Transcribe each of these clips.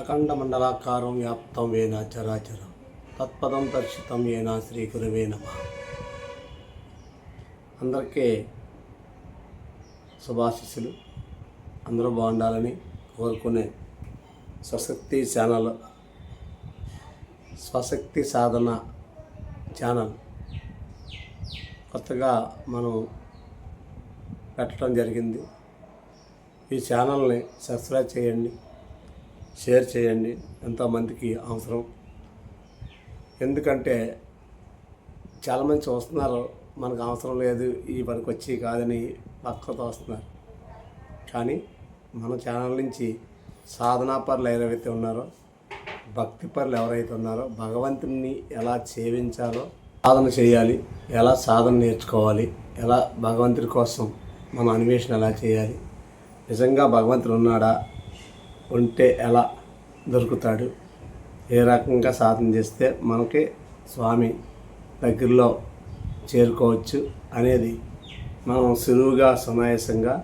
అఖండ మండలాకారం వ్యాప్తం వేన చరాచరం? తత్పదం దర్శితం ఏన శ్రీ గురువే నమ? అందరికీ శుభాశిస్సులు. అందరూ బాగుండాలని కోరుకునే స్వశక్తి ఛానల్ స్వశక్తి సాధన ఛానల్ కొత్తగా మనం పెట్టడం జరిగింది. ఈ ఛానల్ని సబ్స్క్రైబ్ చేయండి. షేర్ చేయండి. ఎంతోమందికి అవసరం. ఎందుకంటే చాలామంది చూస్తున్నారు మనకు అవసరం లేదు ఈ పనికి వచ్చి కాదని పక్కతో వస్తున్నారు. కానీ మన ఛానల్ నుంచి సాధనా పరులు ఎవరైతే ఉన్నారో భక్తి పరులు ఎవరైతే ఉన్నారో భగవంతుని ఎలా సేవించాలో సాధన చేయాలి ఎలా సాధన నేర్చుకోవాలి ఎలా భగవంతుడి కోసం మనం అన్వేషణ ఎలా చేయాలి నిజంగా భగవంతుడు ఉన్నాడా ఉంటే ఎలా దొరుకుతాడు? ఏ రకంగా సాధన చేస్తే మనకి స్వామి దగ్గరలో చేరుకోవచ్చు అనేది మనం సులువుగా సునాయాసంగా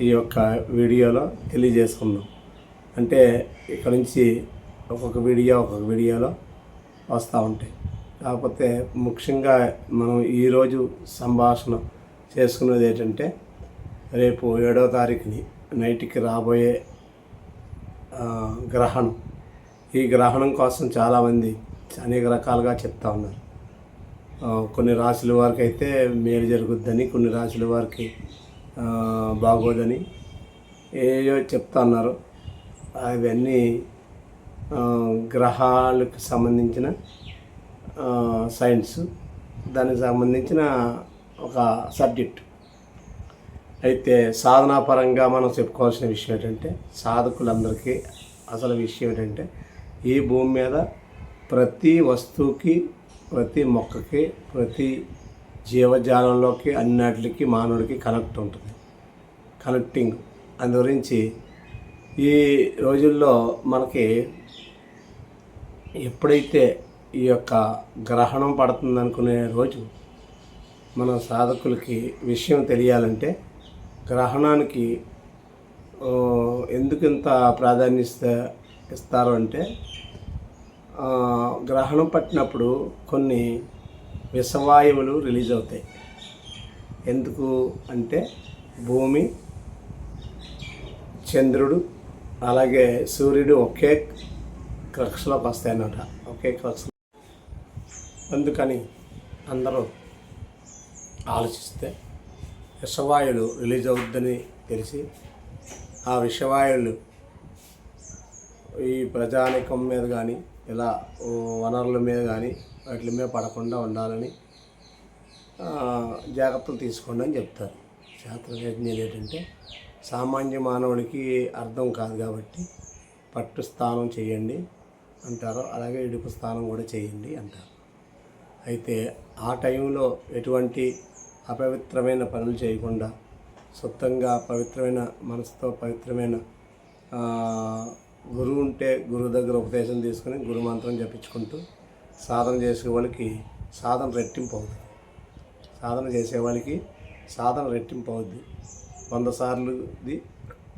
ఈ యొక్క వీడియోలో తెలియజేసుకుందాం. అంటే ఇక్కడ నుంచి ఒక్కొక్క వీడియో ఒక్కొక్క వీడియోలో వస్తూ ఉంటాయి. కాకపోతే ముఖ్యంగా మనం ఈరోజు సంభాషణ చేసుకున్నది ఏంటంటే రేపు ఏడో తారీఖుని నైట్కి రాబోయే గ్రహణం. ఈ గ్రహణం కోసం చాలామంది అనేక రకాలుగా చెప్తా ఉన్నారు. కొన్ని రాశుల వారికి అయితే మేలు జరుగుద్దని కొన్ని రాశుల వారికి బాగోదని ఏయో చెప్తా ఉన్నారు. అవన్నీ గ్రహాలకు సంబంధించిన సైన్స్. దానికి సంబంధించిన ఒక సబ్జెక్ట్. అయితే సాధనాపరంగా మనం చెప్పుకోవాల్సిన విషయం ఏంటంటే సాధకులందరికీ అసలు విషయం ఏంటంటే ఈ భూమి మీద ప్రతి వస్తువుకి ప్రతి మొక్కకి ప్రతి జీవజాలంలోకి అన్నిటికి మానవుడికి కనెక్ట్ ఉంటుంది. కనెక్టింగ్. అందు గురించి ఈ రోజుల్లో మనకి ఎప్పుడైతే ఈ యొక్క గ్రహణం పడుతుంది అనుకునే రోజు మన సాధకులకి విషయం తెలియాలంటే గ్రహణానికి ఎందుకు ఇంత ప్రాధాన్యత ఇస్తారు అంటే గ్రహణం పట్టినప్పుడు కొన్ని విషవాయువులు రిలీజ్ అవుతాయి. ఎందుకు అంటే భూమి చంద్రుడు అలాగే సూర్యుడు ఒకే కక్షలోకి వస్తాయన్నమాట. ఒకే కక్ష. అందుకని అందరూ ఆలోచిస్తే విషవాయువులు రిలీజ్ అవుద్దని తెలిసి ఆ విషవాయువులు ఈ ప్రజానికం మీద కానీ ఇలా వనరుల మీద కానీ వాటి మీద పడకుండా ఉండాలని జాగ్రత్తలు తీసుకోండి అని చెప్తారు. శాస్త్రజ్ఞులు ఏంటంటే సామాన్య మానవుడికి అర్థం కాదు కాబట్టి పట్టు స్నానం చేయండి అంటారు. అలాగే ఇడుపు స్నానం కూడా చేయండి అంటారు. అయితే ఆ టైంలో ఎటువంటి అపవిత్రమైన పనులు చేయకుండా సొంతంగా పవిత్రమైన మనసుతో పవిత్రమైన గురువు ఉంటే గురువు దగ్గర ఉపదేశం తీసుకుని గురు మంత్రం జపించుకుంటూ సాధన చేసే వాళ్ళకి సాధన రెట్టింపు అవుతుంది సాధన చేసే వాళ్ళకి సాధన రెట్టింపు అవుద్ది. వంద సార్లుది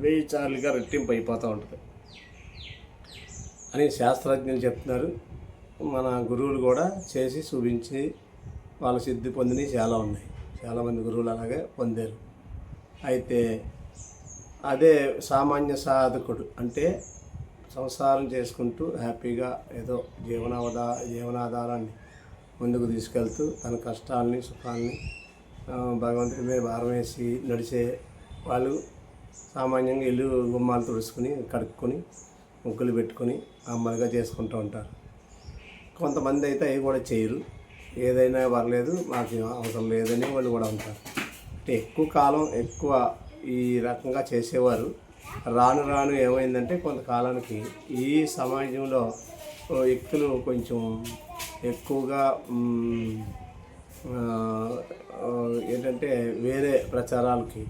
వెయ్యి సార్లుగా రెట్టింపు అయిపోతూ ఉంటుంది. అని శాస్త్రజ్ఞులు చెప్తున్నారు. మన గురువులు కూడా చేసి చూపించి వాళ్ళ సిద్ధి పొందినవి చాలా ఉన్నాయి. చాలామంది గురువులు అలాగే పొందారు. అయితే అదే సామాన్య సాధకుడు అంటే సంసారం చేసుకుంటూ హ్యాపీగా ఏదో జీవనావదా జీవనాధారాన్ని ముందుకు తీసుకెళ్తూ తన కష్టాలని సుఖాలని భగవంతుడి మీద భారం వేసి నడిచే వాళ్ళు సామాన్యంగా ఇల్లు గుమ్మాలు తుడుచుకుని కడుక్కొని ముగ్గులు పెట్టుకొని అమ్మలుగా చేసుకుంటూ ఉంటారు. కొంతమంది అయితే అవి కూడా చేయరు. ఏదైనా పర్లేదు మాకు అవసరం లేదని వాళ్ళు కూడా ఉంటారు అంటే ఎక్కువ కాలం ఎక్కువ ఈ రకంగా చేసేవారు. రాను రాను ఏమైందంటే కొంతకాలానికి ఈ సమాజంలో వ్యక్తులు కొంచెం ఎక్కువగా ఏంటంటే వేరే ప్రచారాలకి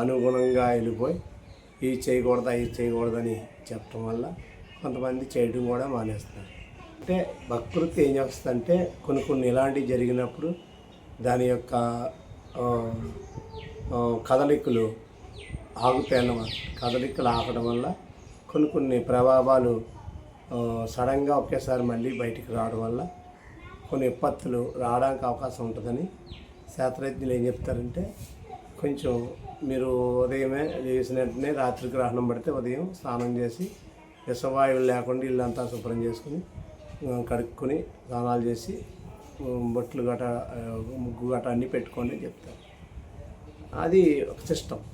అనుగుణంగా వెళ్ళిపోయి ఇది చేయకూడదు ఇది చేయకూడదని చెప్పడం వల్ల కొంతమంది చేయడం కూడా మానేస్తారు అంటే ప్రకృతి ఏం చేస్తుందంటే కొన్ని కొన్ని ఇలాంటివి జరిగినప్పుడు దాని యొక్క కదలికలు ఆగుతాయి కదలికలు ఆగడం వల్ల కొన్ని కొన్ని ప్రభావాలు సడన్గా ఒకేసారి మళ్ళీ బయటికి రావడం వల్ల కొన్ని విపత్తులు రావడానికి అవకాశం ఉంటుందని శాస్త్రజ్ఞులు ఏం చెప్తారంటే కొంచెం మీరు ఉదయమే లేచిన వెంటనే రాత్రి గ్రహణం పడితే ఉదయం స్నానం చేసి విషవాయువులు లేకుండా ఇల్లంతా శుభ్రం చేసుకుని కడుక్కొని స్నానాలు చేసి బొట్లు గట ముగ్గు గట అన్నీ పెట్టుకోండి అని చెప్తారు. అది ఒక సిస్టమ్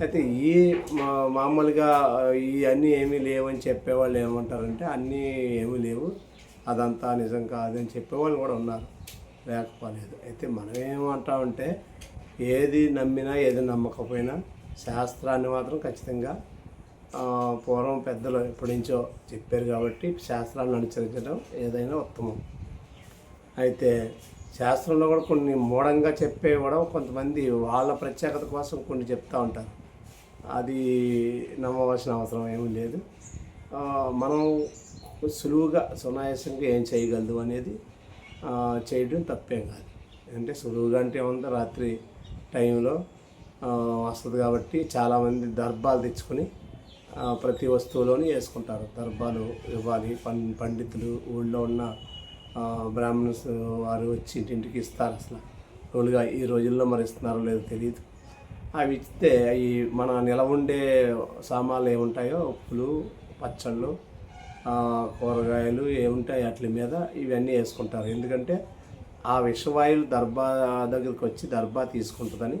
అయితే ఈ మా మామూలుగా ఈ అన్నీ ఏమీ లేవని చెప్పేవాళ్ళు ఏమంటారంటే అన్నీ ఏమీ లేవు. అదంతా నిజం కాదని చెప్పేవాళ్ళు కూడా ఉన్నారు. లేకపోలేదు. అయితే మనం ఏమంటామంటే ఏది నమ్మినా ఏది నమ్మకపోయినా శాస్త్రాన్ని మాత్రం ఖచ్చితంగా పూర్వం పెద్దలు ఎప్పటి నుంచో చెప్పారు కాబట్టి శాస్త్రాన్ని అనుసరించడం ఏదైనా ఉత్తమం. అయితే శాస్త్రంలో కూడా కొన్ని మూఢంగా చెప్పే కూడా కొంతమంది వాళ్ళ ప్రత్యేకత కోసం కొన్ని చెప్తూ ఉంటారు. అది నమ్మవలసిన అవసరం ఏమీ లేదు. మనం సులువుగా సునాయాసంగా ఏం చేయగలదు అనేది చేయడం తప్పేం కాదు. అంటే సులువుగా అంటే ఏముందో? రాత్రి టైంలో వస్తుంది కాబట్టి చాలామంది దర్భాలు తెచ్చుకొని ప్రతి వస్తువులోని వేసుకుంటారు. దర్భాలు ఇవ్వాలి. పం పండితులు ఊళ్ళో ఉన్న బ్రాహ్మణ్స్ వారు వచ్చి ఇంటింటికి ఇస్తారు అసలు. రోజుగా ఈ రోజుల్లో మరి ఇస్తున్నారో లేదో తెలియదు అవి ఇస్తే అవి మన నిలవ ఉండే సామాన్లు ఏముంటాయో? ఉప్పులు పచ్చళ్ళు కూరగాయలు ఏముంటాయి వాటి మీద ఇవన్నీ వేసుకుంటారు. ఎందుకంటే ఆ విషవాయువులు దర్భా దగ్గరికి వచ్చి దర్భా తీసుకుంటుందని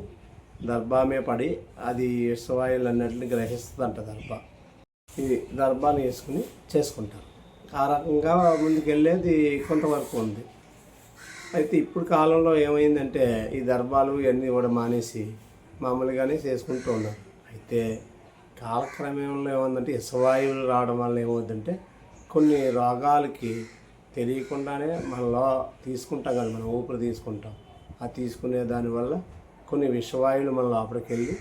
దర్భామే పడి అది విషవాయువులు అన్నింటిని గ్రహిస్తుందంట దర్భా ఇది దర్భాన్ని వేసుకుని చేసుకుంటారు. ఆ రకంగా ముందుకెళ్ళేది కొంతవరకు ఉంది. అయితే ఇప్పుడు కాలంలో ఏమైందంటే ఈ దర్భాలు ఇవన్నీ కూడా మానేసి మామూలుగానే చేసుకుంటూ ఉన్నారు. అయితే కాలక్రమంలో ఏముందంటే ఇసవాయువులు రావడం వల్ల ఏమవుతుందంటే కొన్ని రోగాలకి తెలియకుండానే మనలో తీసుకుంటాం కదా మనం ఊపిరి తీసుకుంటాం. ఆ తీసుకునే దానివల్ల కొన్ని విషవాయువులు మన లోపలికి వెళ్ళి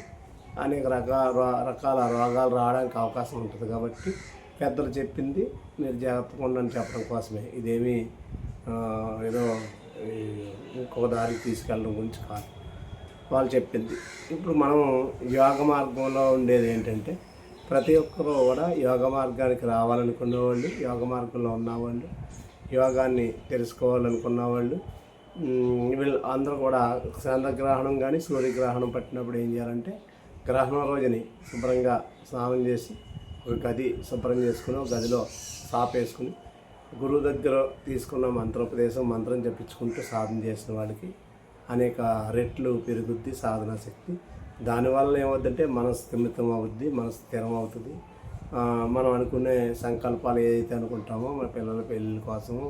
అనేక రకాల రకాల రోగాలు రావడానికి అవకాశం ఉంటుంది కాబట్టి పెద్దలు చెప్పింది మీరు జాగ్రత్తగా ఉండని చెప్పడం కోసమే. ఇదేమీ ఏదో ఈ ఇంకో దారికి తీసుకెళ్ళడం గురించి కాదు. వాళ్ళు చెప్పింది. ఇప్పుడు మనం యోగ మార్గంలో ఉండేది ఏంటంటే ప్రతి ఒక్కరూ కూడా యోగ మార్గానికి రావాలనుకున్న వాళ్ళు యోగ మార్గంలో ఉన్నవాళ్ళు యోగాన్ని తెలుసుకోవాలనుకున్న వాళ్ళు వీళ్ళు అందరూ కూడా చంద్రగ్రహణం కానీ సూర్యగ్రహణం పట్టినప్పుడు ఏం చేయాలంటే గ్రహణం రోజుని శుభ్రంగా స్నానం చేసి ఒక గది శుభ్రం చేసుకుని ఒక గదిలో సాపేసుకుని గురువు దగ్గర తీసుకున్న మంత్రోపదేశం మంత్రం చెప్పించుకుంటూ సాధన చేసిన వాళ్ళకి అనేక రెట్లు పెరుగుద్ది సాధన శక్తి. దానివల్ల ఏమవుద్దంటే మనసు స్థిమితం అవుద్ది మనసు స్థిరం అవుతుంది. మనం అనుకునే సంకల్పాలు ఏదైతే అనుకుంటామో మన పిల్లల పెళ్ళిళ్ళ కోసము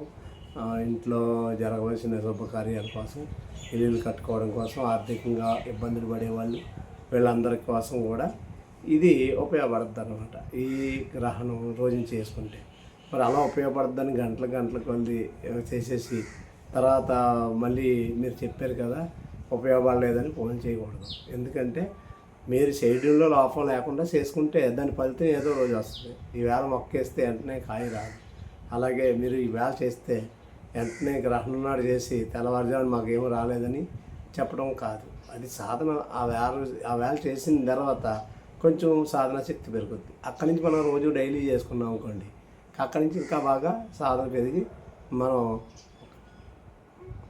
ఇంట్లో జరగవలసిన శుభకార్యాల కోసం ఇల్లులు కట్టుకోవడం కోసం ఆర్థికంగా ఇబ్బందులు పడేవాళ్ళు వీళ్ళందరి కోసం కూడా ఇది ఉపయోగపడుతుంది అనమాట ఈ గ్రహణం రోజున చేసుకుంటే. మరి అలా ఉపయోగపడుతుందని గంటల గంటల కొద్ది చేసేసి తర్వాత మళ్ళీ మీరు చెప్పారు కదా ఉపయోగపడలేదని ఫోన్ చేయకూడదు. ఎందుకంటే మీరు షెడ్యూల్లో లోపం లేకుండా చేసుకుంటే దాని ఫలితం ఏదో రోజు వస్తుంది. ఈవేళ మొక్కేస్తే వెంటనే కాయ రాదు. అలాగే మీరు ఈవేళ చేస్తే వెంటనే గ్రహణం నాడు చేసి తెల్లవారుజామున మాకేమీ రాలేదని చెప్పడం కాదు. అది సాధన ఆ వేళ ఆ వేళ చేసిన తర్వాత కొంచెం సాధన శక్తి పెరుగుద్ది. అక్కడి నుంచి మనం రోజు డైలీ చేసుకున్నాం అనుకోండి. అక్కడి నుంచి ఇంకా బాగా సాధన పెరిగి మనం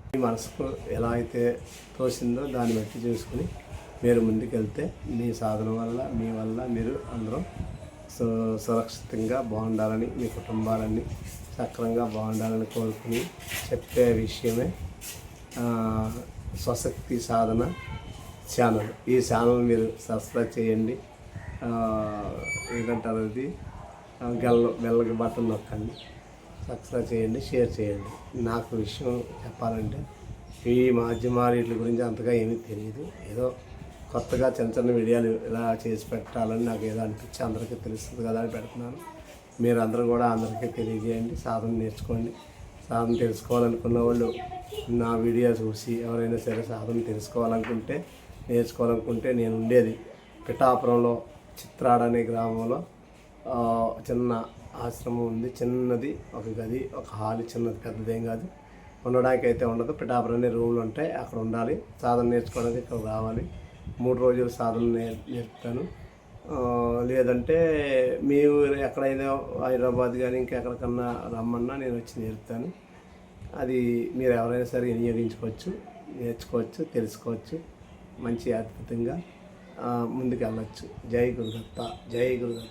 మీ మనసుకు ఎలా అయితే తోసిందో దాన్ని బట్టి చేసుకుని మీరు ముందుకెళ్తే మీ సాధన వల్ల మీ వల్ల మీరు అందరూ సు సురక్షితంగా బాగుండాలని మీ కుటుంబాలన్నీ సక్రంగా బాగుండాలని కోరుకుని చెప్పే విషయమే స్వశక్తి సాధన ఛానల్. ఈ ఛానల్ మీరు సబ్స్క్రైబ్ చేయండి. ఏంటంటారు అది గల్ల బెల్లకి బటన్ నొక్కండి. సబ్స్క్రైబ్ చేయండి షేర్ చేయండి. నాకు విషయం చెప్పాలంటే ఈ మాధ్యమాలు వీటి గురించి అంతగా ఏమీ తెలియదు. ఏదో కొత్తగా చిన్న చిన్న వీడియోలు ఇలా చేసి పెట్టాలని నాకు ఏదో అనిపించి అందరికీ తెలుస్తుంది కదా అని పెడుతున్నాను. మీరందరూ కూడా అందరికీ తెలియజేయండి సాధన నేర్చుకోండి. సాధన తెలుసుకోవాలనుకున్న వాళ్ళు నా వీడియో చూసి ఎవరైనా సరే సాధన తెలుసుకోవాలనుకుంటే నేర్చుకోవాలనుకుంటే నేను ఉండేది పిఠాపురంలో చిత్రాడ అనే గ్రామంలో. చిన్న ఆశ్రమం ఉంది. చిన్నది ఒక గది ఒక హాల్ చిన్నది పెద్దదేం కాదు. ఉండడానికి అయితే ఉండదు. పిఠాపురం అనే రూమ్లు ఉంటాయి. అక్కడ ఉండాలి. సాధన నేర్చుకోవడానికి ఇక్కడ రావాలి. మూడు రోజులు సాధన నేర్ నేర్పుతాను. లేదంటే లేదంటే మీరు ఎక్కడైనా హైదరాబాద్ కానీ ఇంకెక్కడికన్నా రమ్మన్నా నేను వచ్చి నేర్పుతాను. అది మీరు ఎవరైనా సరే వినియోగించుకోవచ్చు నేర్చుకోవచ్చు తెలుసుకోవచ్చు. మంచి అద్భుతంగా ముందుకు వెళ్ళచ్చు జై గురుదత్త జై గురుదత్త.